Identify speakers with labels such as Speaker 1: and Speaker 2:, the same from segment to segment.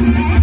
Speaker 1: Thank you.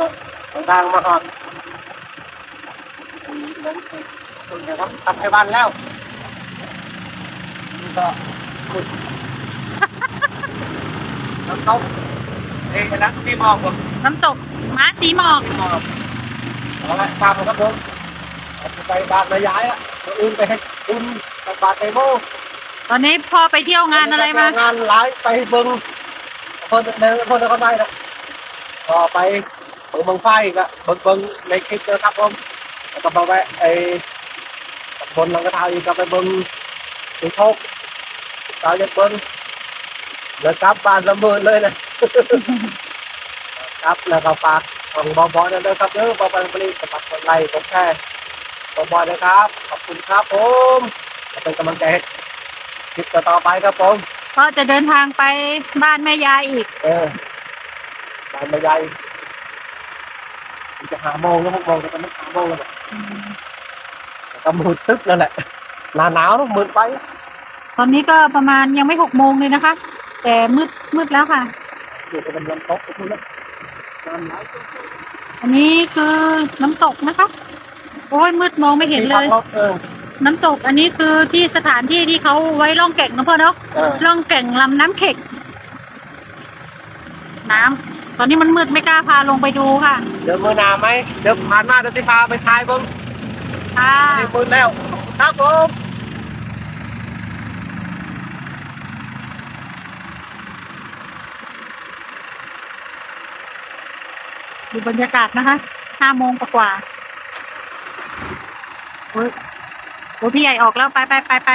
Speaker 1: ก็ทางมาก่อนคุณจะทำให้บ้านแล้วนี่ก็คุณน้ำต้มเอ้ยนะที่มองผม
Speaker 2: น้ำตกม้าสีหมอก
Speaker 1: ที่มองเอาละตามมาครับผมไปบ้านมาย้ายละมาอื่นไปให้คุณกับบาทไทโม
Speaker 2: ตอนนี้พ่อไปเที่ยวงานอะไรมา
Speaker 1: งานหลายไปเบิ้งเพิ่นเดินเพิ่นเดินเข้าไปนะก็ไป เบิ้งเบิ้งไฟก็เบิ้งเบิ้งในคลิปเจอครับผมแล้วก็ไปแวะไอ้ตำบลหลังกระทาอีกก็ไปเบิ้งดูโชคตาจะเบิ้งเลยกลับบ้านลำเบินเลยนะ ครับแล้วก็ฝากของบอบอยนั่นด้วยครับเด้อบอบอยผลิตฝากกดไลค์กดแชร์บอบอยนะครับ ขอบคุณครับผมจะเป็นกำลังใจให้คลิปต่อๆไปครับผม
Speaker 2: ก็จะเดินทางไปบ้านแม่ยายอีก
Speaker 1: เออบ้านใหญ่มัน จะหาโมงแล้วหกโมงจะเป็นหาโมงแล้วเนี่ยแล้วก็มืดตึ๊บแล้วแหละหนาหนาวแล้วมืดไป
Speaker 2: ตอนนี้ก็ประมาณยังไม่หกโมงเลยนะคะ แต่มืดมืดแล้วค่ะ
Speaker 1: อยู่กับลมตกทุกแล้วนานหลาย
Speaker 2: อันนี้คือน้ำตกนะคะโอ้ยมืดมองไม่เห็นเลย
Speaker 1: ที่พักรถเออ
Speaker 2: น้ำตกอันนี้คือที่สถานที่ที่เขาไว้ล่องแก่งนะพ่อเนาะ
Speaker 1: เออ
Speaker 2: ล่องแก่งลำน้ำเข็ก น้ำ ตอนนี้มันมืดไม่กล้าพาลงไปดูค่ะ
Speaker 1: เดี๋ยวมือหนาไหมเดี๋ยวผ่านมาเดี๋ยวที่พาไปทายเบิ้ง
Speaker 2: ค่ะ
Speaker 1: นี่มืดแล้ว ครับผม
Speaker 2: ดูบรรยากาศนะคะห้าโมงกว่าๆโอ้ยโอ้ยพี่ใหญ่ออกแล้ว ไปไปไปไป